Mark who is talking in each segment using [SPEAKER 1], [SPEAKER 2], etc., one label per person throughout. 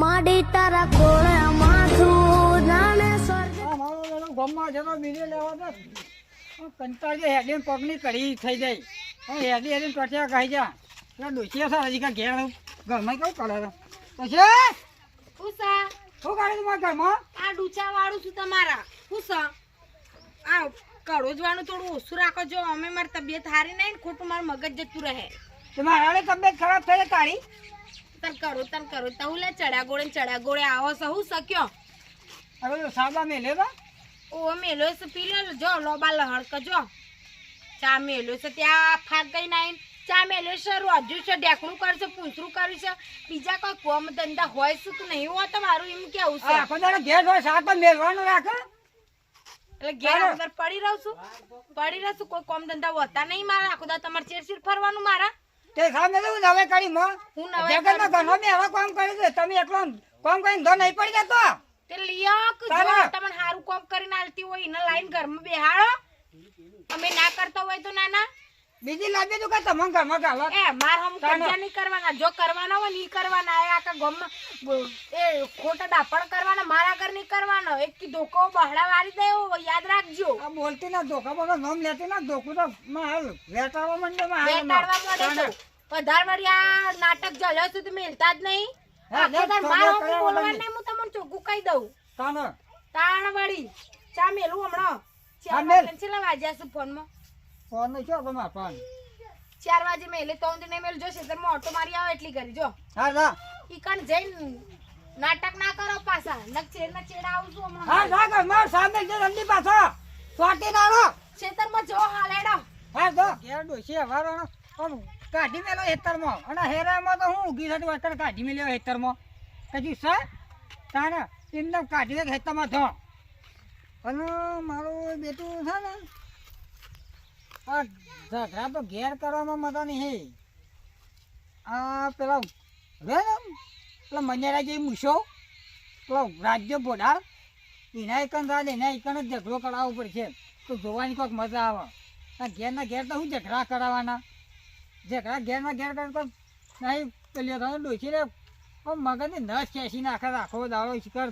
[SPEAKER 1] માડી તારા કોળે માથું જાણે સ્વર્ગ
[SPEAKER 2] આ મારો પેલો ગામમાં જતો બીજો લેવા તો કંટાળી હેડીન પગની કડી થઈ જાય. હવે હેડી હેડીન ટોટિયા ખાઈ જા. પેલા ડોસીયા સારા હજી કાંઈ ઘેર ઘરમાં કેવું કરે છે? પછી
[SPEAKER 3] ઉષા!
[SPEAKER 2] શું કરે છે મારા ઘરમાં?
[SPEAKER 3] આ ડૂચા વાળું છું તમારા. ઉષા! આ કડોજવાનું થોડું ઓછું રાખો. જો અમે મારી તબિયત હારી નહીં ને ખોટું મારું મગજ જતું રહે.
[SPEAKER 2] તો મારા તબિયત ખરાબ થઈ તારી?
[SPEAKER 3] તન કરો તન કરો. તું લે ચડ્યા ગોળે ચડા ગોળે આવો સહુ શક્યો?
[SPEAKER 2] હવે સાબા મે લેવા
[SPEAKER 3] ઓ મેલો છે. પી લે જો લોબા લહડક કજો ચા મેલો છે. ત્યાં ફાક ગઈ નાઈન ચા મેલો છે. રોજુ છે ઢેકણું કરશે પૂંછરું કર્યું છે. બીજા કોઈ કોમ ધંધા હોય શું કે નહીં? હોય તમારું એમ કેવું છે.
[SPEAKER 2] દાડો ઘેર હોય સાત તો મેલવાનું રાખે
[SPEAKER 3] એટલે ઘેર અંદર પડી રહું છું. પડી રહું છું. કોઈ કોમ ધંધા હોતા નહીં મારા. આખો દા તમારે ચેરચીર ફરવાનું મારા.
[SPEAKER 2] તે સામે હું નવે કરી મો.
[SPEAKER 3] હું નવે
[SPEAKER 2] જગતનો ઘરનો બી હવે કામ કરી દે તમે એકલો કામ કરીને ધો નહીં પડી જતો.
[SPEAKER 3] તે લિયો જો તમને સારું કોમ કરીને આલતી હોય એને લાઈન ઘરમાં બેહાડો. તમે ના કરતા હોય તો ના ના
[SPEAKER 2] બીજી લાગે તો કે તમને ઘરમાં ગાલો
[SPEAKER 3] એ માર હમ કબજા નહીં કરવાના. જો કરવાના હોય નહીં કરવાના. એ આખા એ ખોટા દાપણ કરવાના મારા ઘર નહીં કરવાનો. એક કી ધોકો બહડા વાળી દે યાદ રાખજો.
[SPEAKER 2] આ બોલતી ના ધોકા બોલો નામ લેતી ના ધોકું તો માલ વેટાડવા મંડે માં
[SPEAKER 3] બેટાડવા મળે તો. પધાર આ નાટક જલ્યો સુધી તમે મેલતા જ નહીં.
[SPEAKER 2] હું
[SPEAKER 3] તમને ચોખ્ખું કહી દઉં. તાણ. વળી ચા મેલું હમણાં? ચાર વાગ્યા છે ફોનમાં.
[SPEAKER 2] ફોન છો તમાર ફોન?
[SPEAKER 3] ચાર વાગે મેલે તો નહીં મેલ જો ખેતરમાં ઓટો મારી આવે એટલી કરી જો.
[SPEAKER 2] હા હા
[SPEAKER 3] ઈ કણ જઈને નાટક ના કરો પાછા. નક ચેડ ના ચેડ આવું છું
[SPEAKER 2] હા
[SPEAKER 3] હમણાં
[SPEAKER 2] હા માર સામે જે જલ્દી પાછો. સોટી
[SPEAKER 3] જો હાલેડો.
[SPEAKER 2] હા ઘેર હવારો કાઢી મેલો હેતરમાં અને હેરામાં તો હું ઊભી થતું અત્યારે કાઢી મેલ્યો હેતરમાં કદી સર તાને એમને કાઢી દે હેતરમાં ધો અને મારું બેટું છે ને, આ ઝઘડા તો ઘેર કરવામાં મજા નહીં હે. આ પેલા રે પેલા મન્યારા જે મૂછો, પેલો રાજ્ય બોડાર એના એકન રાજ, એના એકન જ ઝઘડો કરાવવો પડશે. તો જોવાની કોઈક મજા આવે. ઘેરના ઘેર તો શું ઝઘડા કરાવવાના ઝઘડા ઘેરના ઘેર કરતા નહીં પેલી તો ડોસી રે મગજની નસ ખેંચી નાખે, આખો દાડો શિખર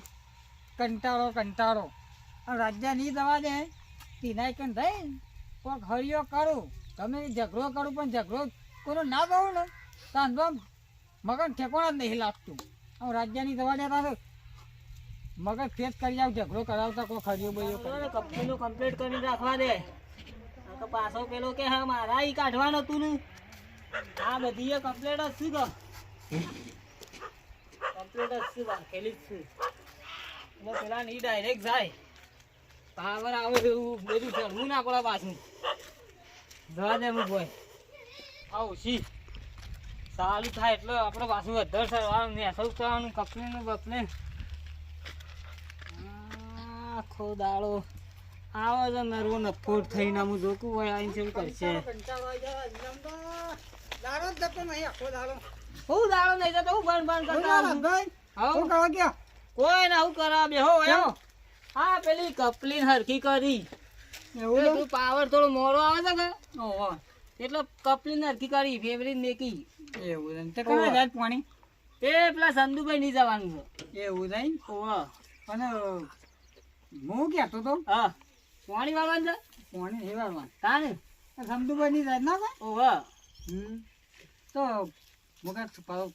[SPEAKER 2] કંટાળો કંટાળો. રાજ્ય નહીં દવા દે તેના એકન થઈ? કોઈક હરિયો કરું તમે ઝઘડો કરું, પણ ઝઘડો કોનો ના કહું ને? તાંધો મગન ઠેકોણા જ નહીં લાગતું. આમ રાજ્યની દવા દેતા તો મગજ ફેસ કરી જાવ, ઝઘડો કરાવતા કોઈ ખરીયો બોલ્યો
[SPEAKER 4] કંપનીનું કમ્પ્લીટ કરી રાખવા દે. તો પાછો પેલો કે, હા, મારા ઈ કાઢવાનું ને. આ બધી કમ્પ્લેટ જ શું તો કમ્પ્લીટ જ શું રાખેલી જ છું. એટલે પેલા ની ડાયરેક્ટ જાય. પાવર આવે એવું બધું ચડવું ના પડે પાછું. જવા દે હું ભાઈ આવું સી સારું થાય એટલે આપણે પાછું અધર સરવાનું ને સૌ કરવાનું કપલે ને બપલે. આખો દાડો. આવે તો નરવો નફોટ થઈને હું જોકું હોય, આવીને શું કરશે?
[SPEAKER 2] દાડો જતો નહીં આખો દાડો.
[SPEAKER 4] હું દાડો નહીં જતો હું કરતા.
[SPEAKER 2] ભાઈ
[SPEAKER 4] કોઈ ના હું કરા બેહો એવો હા પેલી કપલીન હરખી કરી.
[SPEAKER 2] એવું
[SPEAKER 4] પાવર થોડો મોરો આવે છે કે?
[SPEAKER 2] ઓહો
[SPEAKER 4] એટલે કપલીન હરખી કરી ફેવરી મેકી.
[SPEAKER 2] એવું. તે જાય પાણી?
[SPEAKER 4] તે પેલા સંદુભાઈ નહીં જવાનું છે.
[SPEAKER 2] એવું નહીં?
[SPEAKER 4] ઓવા
[SPEAKER 2] અને હું કહેતો તો?
[SPEAKER 4] હા. પાણી વાળવાનું છે?
[SPEAKER 2] પાણી હેવાડવા
[SPEAKER 4] તા ને
[SPEAKER 2] સમદુભાઈ ની રાત ના
[SPEAKER 4] ઓવા
[SPEAKER 2] હમ. તો મગર પાછો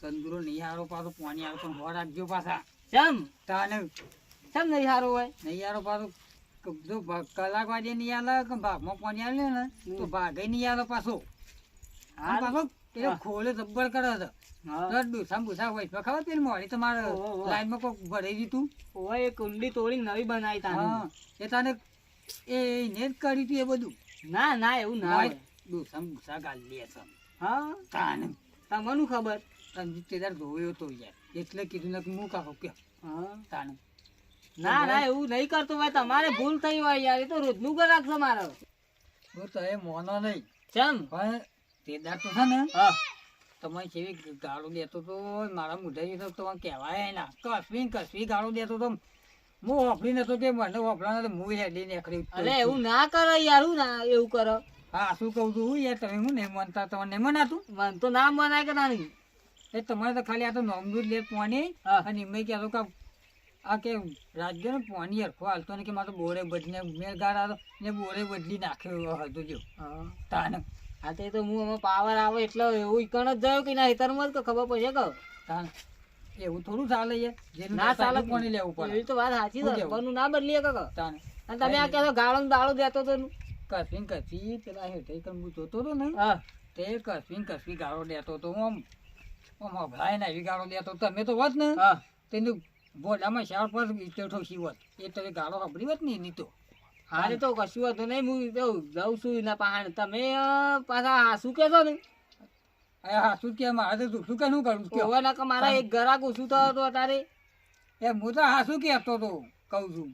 [SPEAKER 2] તંદુરો નહીં હારો પાછો પાણી આવે પણ હો રાખજો પાછા.
[SPEAKER 4] ચમ?
[SPEAKER 2] તાને
[SPEAKER 4] ચમ નહીં સારું હોય?
[SPEAKER 2] નહીં હારો પાછો જો કલાક વાગે નહીં આવે કે ભાગમાં પાણી આવે ને તો ભાગે નહીં આવે પાછો. હા પાછો પેલો ખોલે જબ્બર કરે છે. ડૂસા બુસા હોય તો ખબર પેલી મોડી તમારે. લાઈનમાં ભરાઈ દીધું
[SPEAKER 4] એ કુંડી તોડી નવી બનાવી તાને
[SPEAKER 2] એ તને એને જ કર્યું તું એ બધું?
[SPEAKER 4] ના ના એવું ના હોય.
[SPEAKER 2] ડૂસા બુસા ગાલી છે.
[SPEAKER 4] હા?
[SPEAKER 2] તાને.
[SPEAKER 4] તમને ખબર.
[SPEAKER 2] તને તે ધોયો તો યાર. એટલે કીધું ને કે હું કાકો કે.
[SPEAKER 4] હા?
[SPEAKER 2] તાને.
[SPEAKER 4] ના ના એવું નહીં કરતો ભાઈ. તમારે ભૂલ થઈ હોય યાર. એ તો રોજનું ગ્રાહક છે મારો.
[SPEAKER 2] હું તો એ મોનો નહીં.
[SPEAKER 4] ચમ?
[SPEAKER 2] પણ તેદાર તો છે ને
[SPEAKER 4] હા.
[SPEAKER 2] તમારી કેવી ગાળો દેતો તો મારા મુઢાઈ તો તમારે કહેવાય ના. કસવી કસવી ગાળો દેતો તો હું વાપરી નતો કે મને તો હું હેડી નીકળી
[SPEAKER 4] અરે એવું ના કરો યાર. હું ના એવું કરો.
[SPEAKER 2] હા શું કહું છું? યાર તમે હું નહીં માનતા? તમે નહીં મનાતું?
[SPEAKER 4] મન તો ના મનાય કે ના નહીં
[SPEAKER 2] એ તમારે તો ખાલી આ તો નોમનું જ લે પોણી.
[SPEAKER 4] હા.
[SPEAKER 2] અને એમને કહેતો કે આ કે રાજ્ય ને પાણી હરખો હાલતો ને કે મારે બોરે બદલીને મેં ગાડા ને બોરે બદલી નાખ્યો હતો જો.
[SPEAKER 4] હા.
[SPEAKER 2] તાને
[SPEAKER 4] હા તે તો હું એમાં પાવર આવે એટલે એવું ઈકણ જ જાય કે ના હેતરમાં જ કે ખબર પડશે કહો
[SPEAKER 2] તાને એવું થોડું ચાલે જેનું
[SPEAKER 4] ના ચાલે.
[SPEAKER 2] પાણી લેવું પડે.
[SPEAKER 4] એવી તો વાત સાચી છે? ના બદલીએ કે કે.
[SPEAKER 2] તાને
[SPEAKER 4] અને તમે આ કહેતો ગાળો દાળો દેતો તો ને.
[SPEAKER 2] કસવીન પેલા હેઠે કન હું જોતો હતો ને
[SPEAKER 4] હા.
[SPEAKER 2] તે કસવીન કસવી ગાળો દેતો હતો આમ આમ અભળાય ને ગાળો દેતો તમે તો હોત ને
[SPEAKER 4] હા.
[SPEAKER 2] તેનું બોલામાં શાળ પર બેઠો શીવત એ તમે ગાળો સાંભળી હોત ને એની તો.
[SPEAKER 4] હારે તો કશું હતું નહીં. હું તો જાઉં છું એના પહાણ તમે પાછા હાસુ કહેશો ને?
[SPEAKER 2] અરે હાસુ કે મારે તો શું કે શું કરું?
[SPEAKER 4] કહેવાના કે મારા એક ગરાક ઓછું થયો હતો તારે
[SPEAKER 2] એ હું તો હા શું કહેતો હતો કહું છું.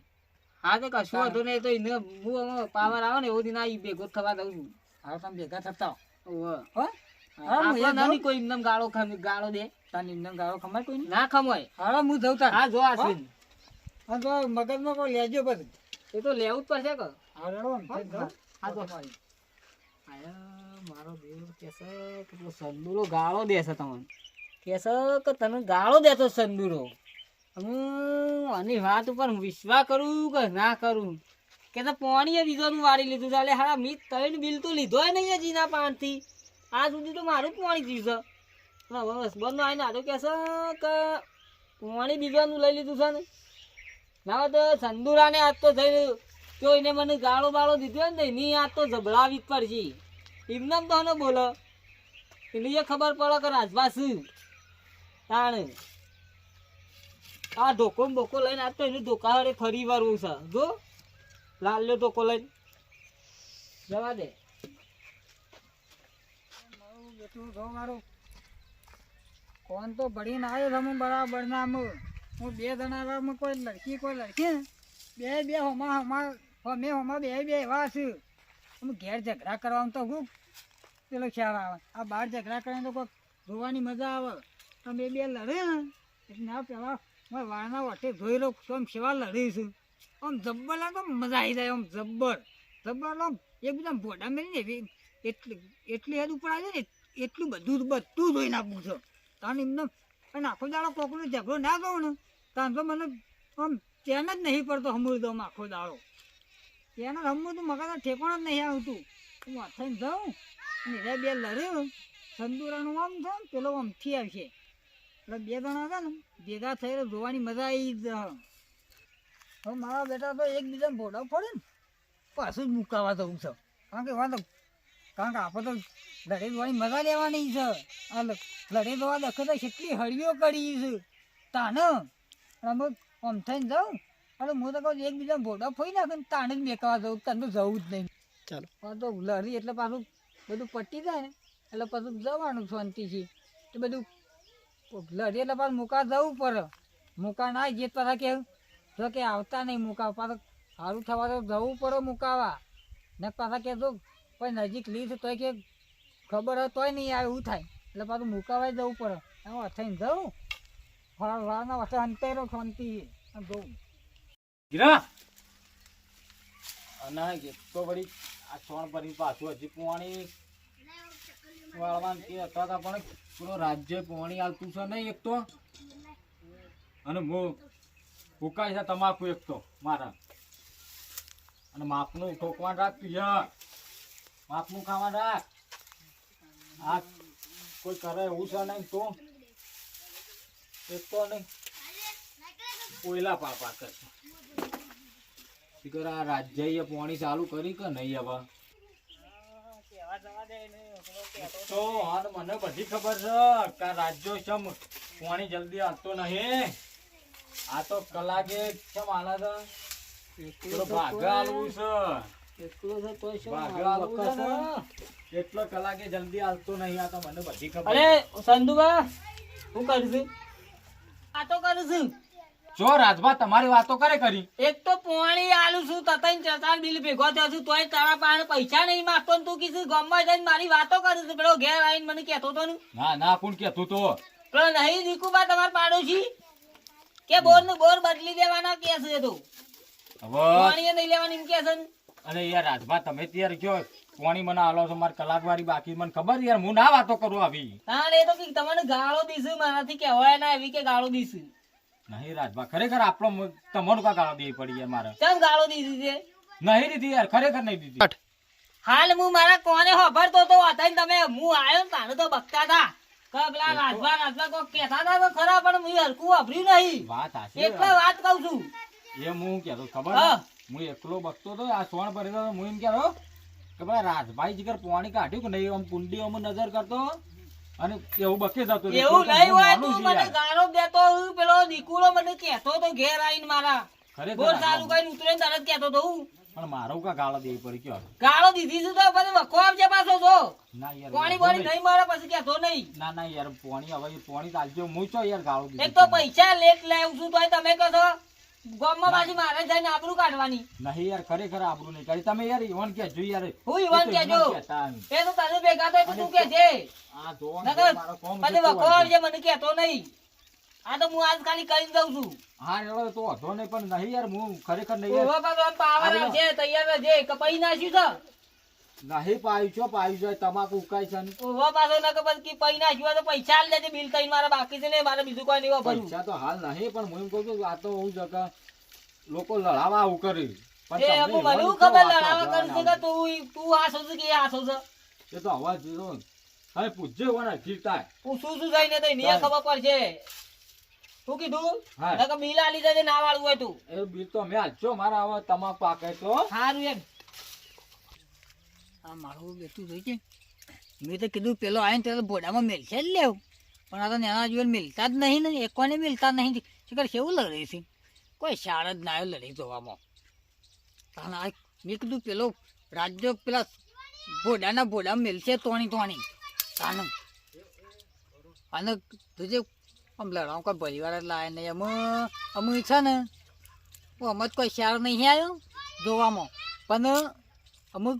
[SPEAKER 4] હા તો કશું હતું નહીં તો એને હું પાવર આવે ને એવો દિન આ ઈ ભેગો થવા દઉં છું.
[SPEAKER 2] હવે તમે ભેગા થતા. હો. હા?
[SPEAKER 4] આપણે
[SPEAKER 2] એ
[SPEAKER 4] ના
[SPEAKER 2] જાઉં.
[SPEAKER 4] ની કોઈ એમને ગાળો ખમ- ગાળો દે.
[SPEAKER 2] તાની અંદર ગાળો ખમાય કોઈ
[SPEAKER 4] ના ખમોય.
[SPEAKER 2] હા હું જઉં
[SPEAKER 4] હા જો આશ્વિન
[SPEAKER 2] હા? તો મગજમાં કોઈ લેજો બસ
[SPEAKER 4] એ તો લેવું જ પડશે કે.
[SPEAKER 2] હા રેડો.
[SPEAKER 4] હા? તો મારો દેવ કહેશે કે સંદૂરો ગાળો દેશે તમને. કહેશે કે તને ગાળો દેતો સંદૂરો? હું આની વાત ઉપર વિશ્વાસ કરું કે ના કરું? કે તો પોણીએ બીજોનું વાળી લીધું ચાલે હા મી ત્રણ બિલ તો લીધો નહીં જીના પાનથી. આ સુધી તો મારું પોણી થયું છે. હવે હસબન્ડનો આવીને આટલું કહેશે કે પોણી બીજાનું લઈ લીધું છે ને? ના તો સંદુરાને આજ તો થઈ તો એને મને ગાળો બાળો દીધો ને એની આજ તો જબડાવી જ પડશે. એમને તો બોલો. એને એ ખબર પડે કે રાજભા શું તાણ. આ ધોકો બોકો લઈને આવતો એનું ધોકા હારે ફરી વારવું છે. જો લાલ્યો ધોકો લઈને. જવા દે.
[SPEAKER 2] બેટું જો મારું કોણ તો ભણીને આવ્યો તમે બરાબર ના હું બે જણા કોઈ લડકી કોઈ લડકી બે બે હોમા હોમા હોમે હોમા બે બે એવા છે હું ઘેર ઝઘડા કરવાનું તો હું પેલો ખ્યાલ આવે. આ બહાર ઝઘડા કરીને તો કોઈ જોવાની મજા આવે. તમે બે લડે ને, એટલે ના પેલા મેં વાળના વટે લો તો આમ સેવા લડીશું આમ જબ્બર તો મજા આવી જાય આમ જબ્બર. જબ્બર આમ એકદમ ભોડા મેળીને એવી એટલી એટલી હદ ઉપર આવે ને એટલું બધું બધું જોઈ નાખું છે. તાન એમને, અને આખો દાડો કોકનો ઝઘડો ના કહું ને તાન તો મને આમ ચેન જ નહીં પડતો હમુર દઉં આખો દાડો. ચેન જ હમુર તો મગા ઠેકોણ જ નહીં આવતું. હું થઈને જાઉં એ બે લડ્યો. સંદુરાનું આમ છે પેલો આમથી આવશે. એટલે બે જણા હતા ને ભેગા થઈને જોવાની મજા આવી જ હવે મારા બેટા તો એકબીજાને ભોડા ફોડે ને પાછું જ મુકાવા જવું છે. કારણ કે વાંધો કારણ કે આપણે તો લડે જોવાની મજા લેવાની છે. આ લડે જોવા દખે તો કેટલી હળવીઓ કરી છે. તાને? અમે આમ થઈને જાઉં અને હું તો કહું એકબીજાને ભોડા ફોઈ નાખે ને તાને જ મેકવા જવું તને તો જવું જ નહીં.
[SPEAKER 4] ચાલો.
[SPEAKER 2] પણ તો લડી એટલે પાછું બધું પટી જાય ને એટલે પાછું જવાનું શાંતિથી. તો બધું લડી એટલે પાછું મૂકા જવું પડે. મૂકા ના જે પાછા કે જો કે આવતા નહીં મૂકા. પાછું સારું થવા તો જવું પડે મૂકાવા. ને પાછા કે જો કોઈ નજીક લીધ તોય કે ખબર હોય તોય નહીં આવે, એવું થાય. એટલે પાછું મૂકાવાય જવું પડે. એમ થઈને જવું. વાર વારના વચ્ચે અંતેરો શાંતિ. જવું.
[SPEAKER 5] ગીરા અને તો વળી આ છોણ ભરી પાછું હજી પોણી રાજ્ય પોણી આવતું છે નહીં એક તો? અને મો છે તમાકુ એક તો, મારા. અને માપનું ઠોકવાનું રાખ યાર માપનું ખાવા રાખ. આ કોઈ કરે એવું છે નહીં તો? એક તો નહીં. કોયલા પાપા કરશે. આ રાજ્યએ પોણી ચાલુ કરી કે નહીં હવે તો હાલ મને બધી ખબર છે કે આ રાજ્યો ચમ પાણી જલ્દી આવતો નહીં. આ તો કલાકે ચમ આલા છે. ભાગ આલવું છે.
[SPEAKER 4] એટલો
[SPEAKER 5] કલાકે જલ્દી આવતો નહીં આ તો મને બધી ખબર
[SPEAKER 4] અરે સંધુબા હું કરું છું આ તો કરું છું
[SPEAKER 5] જો રાજભા તમારી વાતો કરે કરી
[SPEAKER 4] એક તો પોણી આલું છું તતન ચતાન બિલ ભેગો થયો છું તોય તારા પાસે પૈસા નહીં માંગતો તું કીધું ગામમાં જઈને મારી વાતો કરું છું. પેલો ઘેર આવીને મને કહેતો તો ના
[SPEAKER 5] ના કોણ કેતું તો?
[SPEAKER 4] પેલો નહીં દીકુબા તમાર પાડોશી? કે બોરનું બોર બદલી દેવાના કે છે તો?
[SPEAKER 5] હવે
[SPEAKER 4] પાણી નહીં લેવાની એમ કે છે.
[SPEAKER 5] અને યાર રાજભા તમે ત્યારે કયો કોણી મને આલો છો મારે કલાકવારી બાકી મને ખબર યાર હું ના વાતો કરું આવી.
[SPEAKER 4] હા એ તો તમને ગાળો દીશું મારાથી કહેવાય ના એવી કે ગાળો દીધું
[SPEAKER 5] નહીં રાજભા ખરેખર આપણો તમારું કા ગાળો દેવી પડી યાર મારે.
[SPEAKER 4] કેમ ગાળો દીધી છે?
[SPEAKER 5] નહીં દીધી યાર ખરેખર નહીં દીધી.
[SPEAKER 4] હાલ હું મારા કોને ખબરતો તો હતા તમે હું આવ્યો ને તારે તો બકતા હતા. કબલા રાજભા રાજભા કો કેતા હતા તો ખરા પણ હું હરખું વાપર્યું નહીં.
[SPEAKER 5] વાત હાચી
[SPEAKER 4] એટલે વાત કહું છું.
[SPEAKER 5] એ હું કેતો ખબર
[SPEAKER 4] હું.
[SPEAKER 5] એકલો બકતો તો આ સોણ ભરેલો તો હું એમ કેતો કે ભાઈ રાજભાઈ જીગર પાણી કાઢ્યું કે નહીં? આમ કુંડી આમ નજર કરતો? અને એવું બકે જતો
[SPEAKER 4] એવું
[SPEAKER 5] તો
[SPEAKER 4] નહીં હોય તું મને. ગાળો દેતો પેલો દીકુરો મને કહેતો તો ઘેર આવીને મારા. બોર સારું કઈ ઉતરે તરત કહેતો તો હું.
[SPEAKER 5] પણ મારો કા ગાળો દેવી પડી કયો?
[SPEAKER 4] ગાળો દીધી છું તો પછી વખો આવજે પાછો જો.
[SPEAKER 5] ના યાર
[SPEAKER 4] પાણી
[SPEAKER 5] વાંધો
[SPEAKER 4] નહીં. મારે પછી કહેતો નહીં.
[SPEAKER 5] ના ના યાર પોણી હવે પાણી ચાલજો હું યાર ગાળો
[SPEAKER 4] એક તો પૈસા લેટ લાવું છું તો તમે કહો ગામમાં પાછી મારે જઈને આબરૂ કાઢવાની.
[SPEAKER 5] નહીં યાર ખરેખર આબરૂ નહીં કરી તમે યાર ઈવન કહેજો યાર.
[SPEAKER 4] હું ઈવન
[SPEAKER 5] એ તો
[SPEAKER 4] કહેજો.
[SPEAKER 5] ઈવન કહેતા એમ.
[SPEAKER 4] એ તો તને ભેગા થાય તો તું કહેજે.
[SPEAKER 5] આ જોવો મારો કોમ
[SPEAKER 4] પછી વખો આવજે મને કહેતો નહીં. આ તો હું આજ ખાલી કહી દઉં છું.
[SPEAKER 5] હા તો વાંધો નહીં પણ નહીં યાર હું ખરેખર નહીં યાર.
[SPEAKER 4] પાવર આવશે તૈયાર રહેજે. કપાઈ નાખ્યું છે?
[SPEAKER 5] નહીં પાયું છો પાયું છો તમાકુ ઉકાય છે ને.
[SPEAKER 4] ઓવા પાછો ના કે પછી પૈ નાખ્યું હોય તો પૈસા આલ દેજે બિલ તઈ મારા બાકી છે ને મારે બીજું કોઈ નહીં ભરું
[SPEAKER 5] પૈસા તો હાલ નહીં પણ હું એમ કહું છું આ તો હું જગા લોકો લડાવા આવું કરી. પણ તમને
[SPEAKER 4] મને ખબર લડાવા કરશે કે તું તું આ સોચ કે આ સોચ
[SPEAKER 5] એ તો અવાજ દીધો ને. હવે પૂછજે કોને જીવતા
[SPEAKER 4] પૂછું શું જઈને તઈ એને ખબર પડશે. શું કીધું?
[SPEAKER 5] હા.
[SPEAKER 4] કે બિલ આલી દેજે ના વાળું હોય તું.
[SPEAKER 5] એ બિલ તો મેં હાલજો મારા હવે તમાકુ પાકે તો.
[SPEAKER 4] સારું એમ.
[SPEAKER 2] આ મારું બેઠું જોઈ છે. મેં તો કીધું પેલો આવીને ત્યારે ભોડામાં મેલશે જ લેવું. પણ આ તો નાના જીવન મિલતા જ નહીં ને એકોને મિલતા નહીં. શીખર કેવું લડે છે? કોઈ શાળ જ ના આવ્યો લડી જોવામાં. તાણ આ મેં કીધું પેલો રાજ્ય પેલા ભોડાના ભોડામાં મેલશે તોણી તોણી. તાણ અને તુજે આમ લડાવ કોઈ પરિવાર જ લાવે નહીં. અમે અમે છે ને, અમે કોઈ શાળ નહીં આવ્યો જોવામાં. પણ અમુક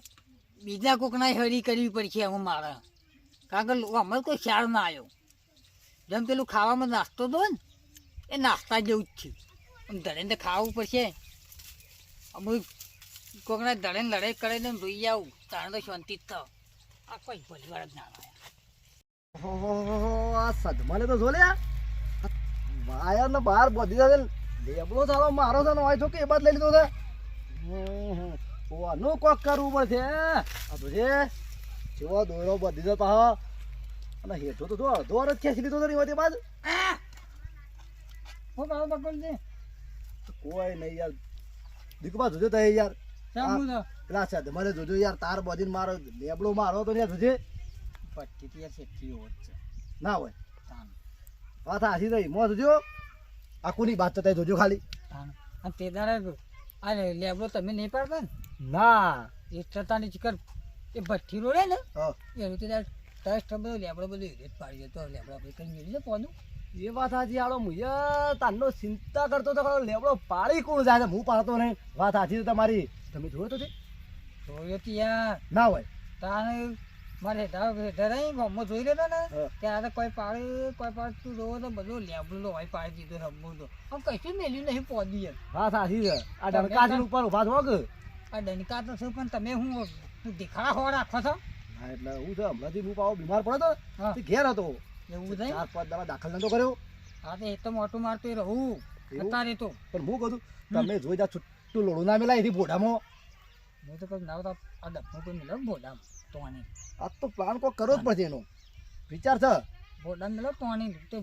[SPEAKER 2] બીજા કોકના હરી કરવી પડશે હું મારે. કારણ કે અમારે કોઈ ખ્યાલ ના આવ્યો. જેમ પેલું ખાવામાં નાસ્તો દો ને એ નાસ્તા જેવું જ છે આમ ધડે તો ખાવું પડશે. અમુક કોકના ધડે લડાઈ કરે ને રોઈ આવું. તાણે તો શાંતિ જ થાવ. આ કોઈ પરિવાર જ ના
[SPEAKER 6] આ સદમાને તો જોલ્યા માયા ને બહાર બધી લેબડો સારો મારો ને હોય છો કે એ બાદ લઈ લીધો છે. હમ, હમ. ઓનું કોક કરવું પડશે છે જેવો દોરો બધી જતો હા. અને હેઠો તો દોર દોર જ ખેંચી લીધો તો નહીં હોય બાદ
[SPEAKER 2] હું બાબા બકલ છે.
[SPEAKER 6] કોઈ નહીં યાર. દીકુબા જોજો તઈ યાર. પેલા સદમાને જોજો યાર તાર બધીને મારો લેબડો મારો તો ને જોજે.
[SPEAKER 2] પટ્ટી ત્યાં શેઠી હોત છે.
[SPEAKER 6] ના હોય. વાત હાસી રહી મો જોજો. આખુની વાત તો તઈ જોજો ખાલી.
[SPEAKER 2] અને તે દાડે આ લેબડો તમે નહીં પાડતા ને?
[SPEAKER 6] ના
[SPEAKER 2] એ છતાંની ચિકન એ ભઠ્ઠી રોડે ને? એનું તે ટેસ્ટ બધો લેબડો બધો રેટ પાડી દેતો લેબડો આપણે કરી મેળવી છે પોનું?
[SPEAKER 6] એ વાત સાચી આડો મુયા તારનો ચિંતા કરતો તો લેબડો પાડી કોણ જાય હું પાડતો નહીં. વાત સાચી છે તમારી. તમે જોયો તો તે?
[SPEAKER 2] જોયો તો યાર.
[SPEAKER 6] ના હોય.
[SPEAKER 2] તાણે મારે હેઠા હેઠા રહી ગામમાં જોઈ લેતો ને. ત્યારે કોઈ પાડે કોઈ પાડતું જોવો તો બધું લેબડું હોય પાડી દીધો રમવું તો આમ કશું મેલ્યું નહીં પોદી એમ
[SPEAKER 6] વાત સાચી છે. આ ડંકાથી ઉપર ઊભા થો કે?
[SPEAKER 2] આ ડંકા તો શું પણ તમે હું દેખાડા હોવા રાખો છો?
[SPEAKER 6] હા એટલે હું છે હમણાંથી હું પાવો બીમાર પડ્યો
[SPEAKER 2] હતો
[SPEAKER 6] તે ઘેર હતો.
[SPEAKER 2] એવું થાય
[SPEAKER 6] ચાર પાંચ દવા દાખલ નતો કર્યો.
[SPEAKER 2] હા તો એ તો મોટું મારતું રહું? અત્યારે તો.
[SPEAKER 6] પણ હું કહું તમે જોઈ જા છૂટું લોડું ના મેલા એથી બોડામાં
[SPEAKER 2] હું તો કહું ના તો આ ડબનું કોઈ મિલો ભોડામ તોણી
[SPEAKER 6] આ તો પ્લાન કોઈ કરો જ પડશે એનો. વિચાર છે?
[SPEAKER 2] ભોડામ તો તોણી તો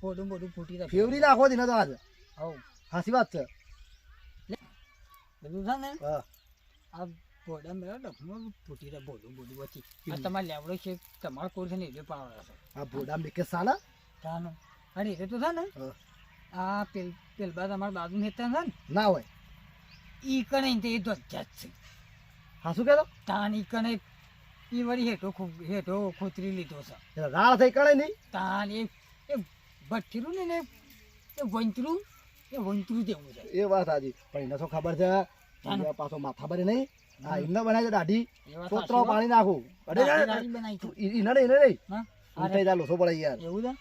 [SPEAKER 2] ભોડું બોડું ફૂટી જાય.
[SPEAKER 6] ફેવરી નાખો દીને તો આજ.
[SPEAKER 2] હવ.
[SPEAKER 6] હાસી વાત છે.
[SPEAKER 2] બધું છે ને? આ ડબનું ફૂટી જાય ભોડું બોડું વચ્ચે. આ તમારે લેવડો છે તમારો છે ને એટલે પાવડા છે
[SPEAKER 6] આ બોડા મેકે સાલા?
[SPEAKER 2] તાનો. અને એટલે તો છે ને? આ પેલ પેલ બાદ અમારા બાજુ નેતા છે ને?
[SPEAKER 6] ના હોય.
[SPEAKER 2] ઈ કણે તે ધ્વજા જ છે.
[SPEAKER 6] હા શું કહેતો?
[SPEAKER 2] તાન ઈ કણે ઈ વળી હેઠો હેઠો ખોતરી લીધો છે.
[SPEAKER 6] રાળ થઈ કળે નહીં?
[SPEAKER 2] તાન એ એ ભઠ્ઠીરું ને એ વંતરું એ વંતરું જેવું છે.
[SPEAKER 6] એ વાત સાચી. પણ એને શું ખબર છે? પાછો માથા ભરે નહીં. હા. એમને બનાવે છે દાઢી.
[SPEAKER 2] સાચી
[SPEAKER 6] પાણી નાખું. અરે
[SPEAKER 2] છે.
[SPEAKER 6] ઈને નહીં
[SPEAKER 2] હા?
[SPEAKER 6] ઉઠાઈ જા લોસો પડે યાર.
[SPEAKER 2] એવું છે?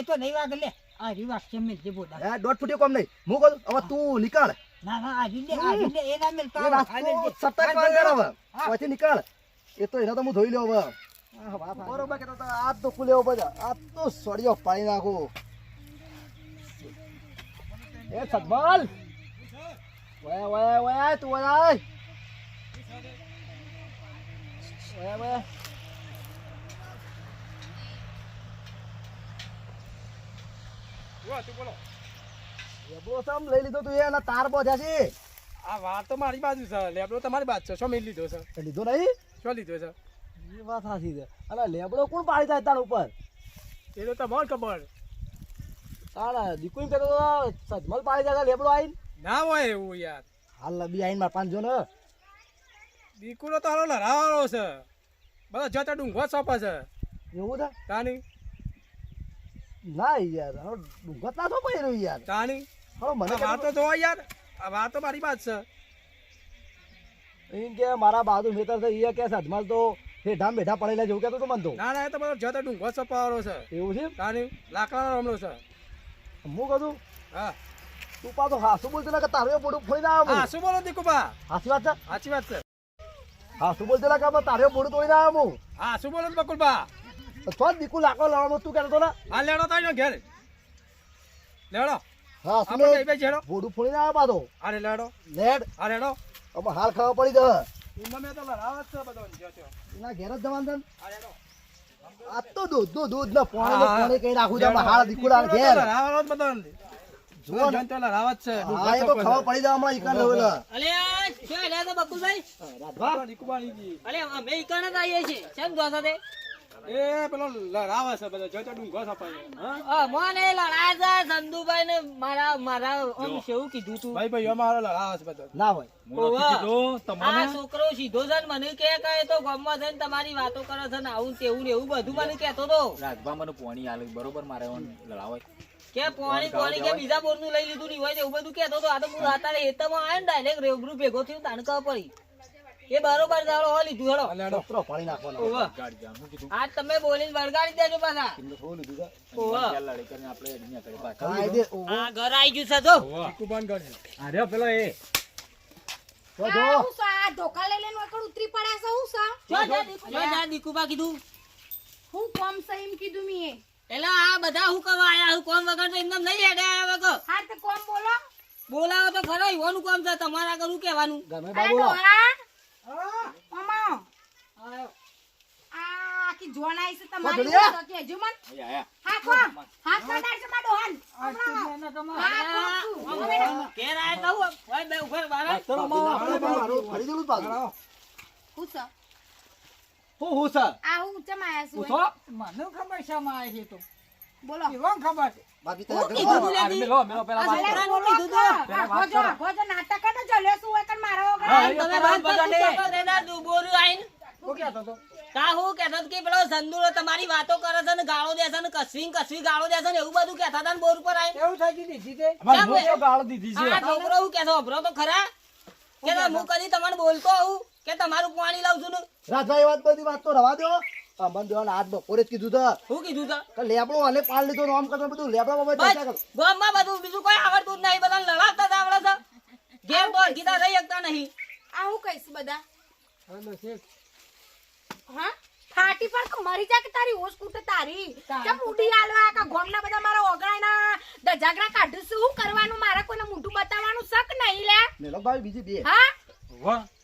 [SPEAKER 2] એ તો નહીં વાગે લે. આ રી વાગશે મેં જે
[SPEAKER 6] કહું, એ દોઢ ફૂટી કોમ નહીં. હું કહું હવે તું નીકળ.
[SPEAKER 2] ના ના આ જીલે આ જીલે એ ના મિલતો
[SPEAKER 6] એ રાસ્તો સટકમાં કર હવે. પછી નીકળ. એ તો એનો તો હું ધોઈ લેવો હવે. બરોબર કે તો આ તો ખુલ્યો બધા આ તો સળિયો પાણી નાખો. એ સદમાલ! વયા વયા tu તું વયા વયા વયા લેબડો સમ લઈ લીધો તું એના તાર બોધ્યા છે
[SPEAKER 7] આ વાત તો મારી બાજુ છે. લેબડો તમારી બાજુ છે. શું મેં લીધો છે?
[SPEAKER 6] લીધો નહીં?
[SPEAKER 7] શું લીધો છે?
[SPEAKER 6] એ વાત સાચી છે. અને લેબડો કોણ પાડી જાય તાર ઉપર?
[SPEAKER 7] એ તો તમારે ખબર.
[SPEAKER 6] તારા દીકરી પેલો સજમલ પાડી જાય લેબડો આઈને.
[SPEAKER 7] ના હોય એવું યાર.
[SPEAKER 6] હાલ બી આઈને માર પાંચ ને
[SPEAKER 7] દીકરો તો હાલો લડાવાનો છે. બધા જતા ડુંગો સોપા છે.
[SPEAKER 6] એવું છે?
[SPEAKER 7] તાની?
[SPEAKER 6] ના યાર હવે ડુંગત ના પડી રહ્યું યાર.
[SPEAKER 7] તાની?
[SPEAKER 6] હવે મને
[SPEAKER 7] વાતો તો હોય યાર. આ વાત તો મારી વાત છે.
[SPEAKER 6] એમ કે મારા બાજુ મિત્ર છે એ કે સજમલ તો હેઠા બેઠા પડેલા જેવું કેતો તો મન તો.
[SPEAKER 7] ના ના એ તો બધો જતા ડુંગો સોપાવાળો છે.
[SPEAKER 6] એવું છે
[SPEAKER 7] તાની? લાકડાનો રમલો છે.
[SPEAKER 6] હું કહું
[SPEAKER 7] હા.
[SPEAKER 6] તું પાછો હાસું બોલતો ને કે તારું એ બોડું ફોડી ના
[SPEAKER 7] આમ હાસુ બોલો દીકુબા
[SPEAKER 6] હાસી વાત છે
[SPEAKER 7] હાસી વાત છે
[SPEAKER 6] હાસુ બોલતો ના કે તારું બોડું તોડી ના
[SPEAKER 7] આમ હાસુ બોલો બકુલબા
[SPEAKER 6] તો દીકુ લાકડો લાવવાનું તું કહેતો ને
[SPEAKER 7] હા લેડો તાઈ ઘેર લેડો
[SPEAKER 6] હા
[SPEAKER 7] આપણે બે જેડો
[SPEAKER 6] બોડું ફોઈ ના પાછો
[SPEAKER 7] અરે લેડો
[SPEAKER 6] લેડ
[SPEAKER 7] અરે લેડો
[SPEAKER 6] હવે હાલ ખાવા પડી જશે
[SPEAKER 7] ઊંઘમાં તો લરાવત છે બધો જો જો
[SPEAKER 6] એના ઘેર જ જવાન દન
[SPEAKER 7] અરે લેડો
[SPEAKER 6] આ તો દૂધ દૂધ ને પાણી પાણી કઈ નાખું છે હાલ દીકુડા ઘેર
[SPEAKER 7] લરાવત બધો
[SPEAKER 6] જુઓ ને.
[SPEAKER 7] જન તો છે
[SPEAKER 6] હા એ તો ખાવા પડી જાય હમણાં ઈકાન હવે
[SPEAKER 4] અલે શું હેડ્યા તો બકુલભાઈ?
[SPEAKER 7] રાજભા દીકુબાની
[SPEAKER 4] અલે અમે ઈકણ જ આવીએ છીએ. શેમ જોશો તે
[SPEAKER 7] એ પેલો લડાવે છે બધો જો ડુંગો સપાય હા?
[SPEAKER 4] મને લડાયા છે સંધુભાઈ ને મારા મારા આમ કેવું કીધું તું.
[SPEAKER 7] ભાઈ ભાઈ અમારો લડાવે છે બધો.
[SPEAKER 6] ના હોય.
[SPEAKER 4] આ છોકરો સીધો છે મને કે કહે એ તો ગામમાં જઈને તમારી વાતો કરે છે ને આવું તેવું ને એવું બધું મને કહેતો તો.
[SPEAKER 5] રાજભા મને પોણી આલે બરોબર મારે લડાવે
[SPEAKER 4] કે પોણી પોણી કે બીજા બોરનું લઈ લીધું નહીં હોય એવું બધું કહેતો તો આ તો હું અત્યારે હેતમાં આવ્યો ને ડાયરેક્ટ રેગરું ભેગો થયું તાણ પડી એ બરોબર દાડો હો લીધું હેડો
[SPEAKER 7] લેડો
[SPEAKER 6] પાણી નાખવાનો
[SPEAKER 4] આ તમે બોલીને વળગાડી દેજો પાછા
[SPEAKER 6] એમને થોડું લીધું છે.
[SPEAKER 4] ઓવે.
[SPEAKER 5] લડાઈ કરીને આપણે એડમિયા કરી પાછા
[SPEAKER 6] કાયદે ઓહો.
[SPEAKER 4] આ ઘર આવી ગયું છે જો
[SPEAKER 7] દીકુબાન કરશે અરે પેલો એ
[SPEAKER 6] જો જો.
[SPEAKER 3] આ હું સા આ ધોકા લઈ લઈને ઉતરી પડ્યા છે હું સા
[SPEAKER 4] જો જા દીકુ- જો જા દીકુબા કીધું
[SPEAKER 3] હું કોમ સહીમ કીધું મીએ
[SPEAKER 4] એટલે આ બધા હું કવા આયા હું કોમ વગર તો એમને નહીં હેડે આયા વગર
[SPEAKER 3] હા તો કોમ બોલો
[SPEAKER 4] બોલાવો તો ખરો ઈવાનું કોમ છે તમારા આગળ શું કહેવાનું
[SPEAKER 6] ગમે
[SPEAKER 3] અરે
[SPEAKER 6] બાબુ લો.
[SPEAKER 3] ડોહા મામા આ આખી જોણ આવી છે તમારી? તો કહેજો મન
[SPEAKER 5] આયા આયા
[SPEAKER 3] હા કો કાઢાર છે હા છું.
[SPEAKER 4] ઘેર આયા તો હું ઓય બે ઉભર બાર
[SPEAKER 6] પણ મારું ફરી જ પાછું.
[SPEAKER 3] હું છે
[SPEAKER 6] હું હું સર?
[SPEAKER 3] આ હું ચમાયા છું
[SPEAKER 6] તો
[SPEAKER 2] મને ખબર છે માં આવી છે તો?
[SPEAKER 3] બોલો.
[SPEAKER 2] એવો ખબર છે.
[SPEAKER 6] બાકી
[SPEAKER 4] તું?
[SPEAKER 5] મેલો મેલો પેલા વાત
[SPEAKER 3] બોલો
[SPEAKER 4] કીધું તું?
[SPEAKER 3] ગોજો ગોજો નાટક ન જલ્યો છું હોય કણ મારો વગર.
[SPEAKER 4] તમે વાત કરતું તો તેના દુ- બોરું આઈને.
[SPEAKER 2] કહેતો તો
[SPEAKER 4] તા હું કહેતો કે પેલો સંદુરો તમારી વાતો કરે છે ને ગાળો દે છે ને કસવી કસવી ગાળો દે છે ને એવું બધું કહેતા હતા ને બોર ઉપર આઈને.
[SPEAKER 2] એવું થઈ ગયું દીધી તે?
[SPEAKER 5] અમારે દીધી છે.
[SPEAKER 4] આ છોકરો હું કહેતો અભરો તો ખરા. કે હું કદી તમને બોલતો હું કે તમારું પાણી લાવું છું ને?
[SPEAKER 6] રાજભાઈ વાત બધી વાત તો રવા દો. અમન દેવાના હાથ બપોરે જ કીધું તો.
[SPEAKER 4] હું કીધું તો?
[SPEAKER 6] લેબડો અને પાડ લીધો ને કરતો બધું લેબડા બાબા ચર્ચા કર.
[SPEAKER 4] ગામમાં બધું બીજું કોઈ આવડતું જ નહીં. બધા લડાવતા જ આવડે છે. ઘેર તો ગીતા રહી શકતા નહીં.
[SPEAKER 3] આ હું કહીશ બધા? હા ફાટી પર તો મરી જા કે તારી હોશ કૂટે તારી? કેમ ઉડી આલવા આ ગોમના બધા મારા ઓગળાના દજાગરા કાઢું શું કરવાનું? મારે કોઈને મોઢું બતાવવાનું શક નહીં લે.
[SPEAKER 6] મેલો ભાઈ બીજી બે.
[SPEAKER 3] હા?
[SPEAKER 5] વાહ.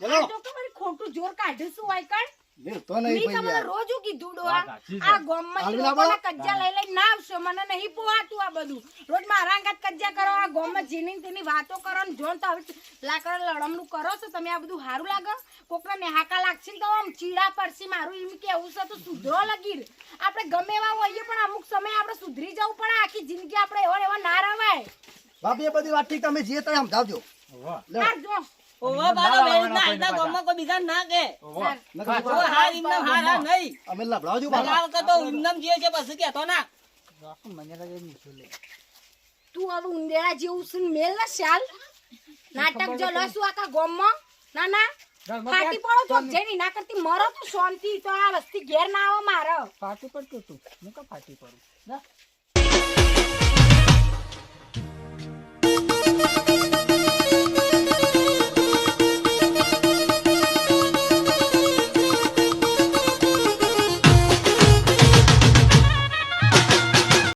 [SPEAKER 4] આ તો
[SPEAKER 3] તમારી ખોટું જોર કાઢ્યું હોય કણ
[SPEAKER 6] તો નહીં
[SPEAKER 3] મી તમને રોજ કીધું ડોહા.
[SPEAKER 5] વાત સાચી છે.
[SPEAKER 3] આ ગામમાં લોકોના કજ્જા લઈ લઈને ના આવશો. મને નહીં પોહાતું આ બધું. રોજ મારા અંગાત કજ્જા કરો આ ગામમાં જીની તેની વાતો કરો ને જોન તો હવે લાકડા લડમનું કરો છો. તમે આ બધું સારું લાગે? કોકના નેહાકા લાગશે તો આમ ચીડા પડશે મારું એમ કેવું છે તો સુધરો લગીર આપણે ગમે એવા હોઈએ પણ અમુક સમય આપણે સુધરી જવું પડે. આખી જિંદગી આપણે એવા ને એવા ના રવાય.
[SPEAKER 6] બાપી એ બધી વાત ઠીક તમે જે તમે સમજાવજો.
[SPEAKER 3] વાહ. જો.
[SPEAKER 4] ઓવા બાલો વેરી ના આઈના ગામમાં કોઈ બીજા ના કે.
[SPEAKER 3] હાર.
[SPEAKER 6] નકર
[SPEAKER 4] ઓ હાર ઇમનામ હાર હાર નહીં.
[SPEAKER 6] અમે લબડાવજો
[SPEAKER 4] આ વખત તો ઇમનામ જે છે પછી કહેતો ના.
[SPEAKER 2] મને લાગે નીચું
[SPEAKER 3] તું હવે ઉંદેડા જેવું છે મેલ ને શાલ. નાટક જો શું આખા ગામમાં. ના ના. ફાટી પડો તો જેની ના કરતી મરો તું શાંતિ તો આ વસ્તી ઘેર ના આવો મારો.
[SPEAKER 2] ફાટી પડતું તું. હું કા ફાટી પડું? ના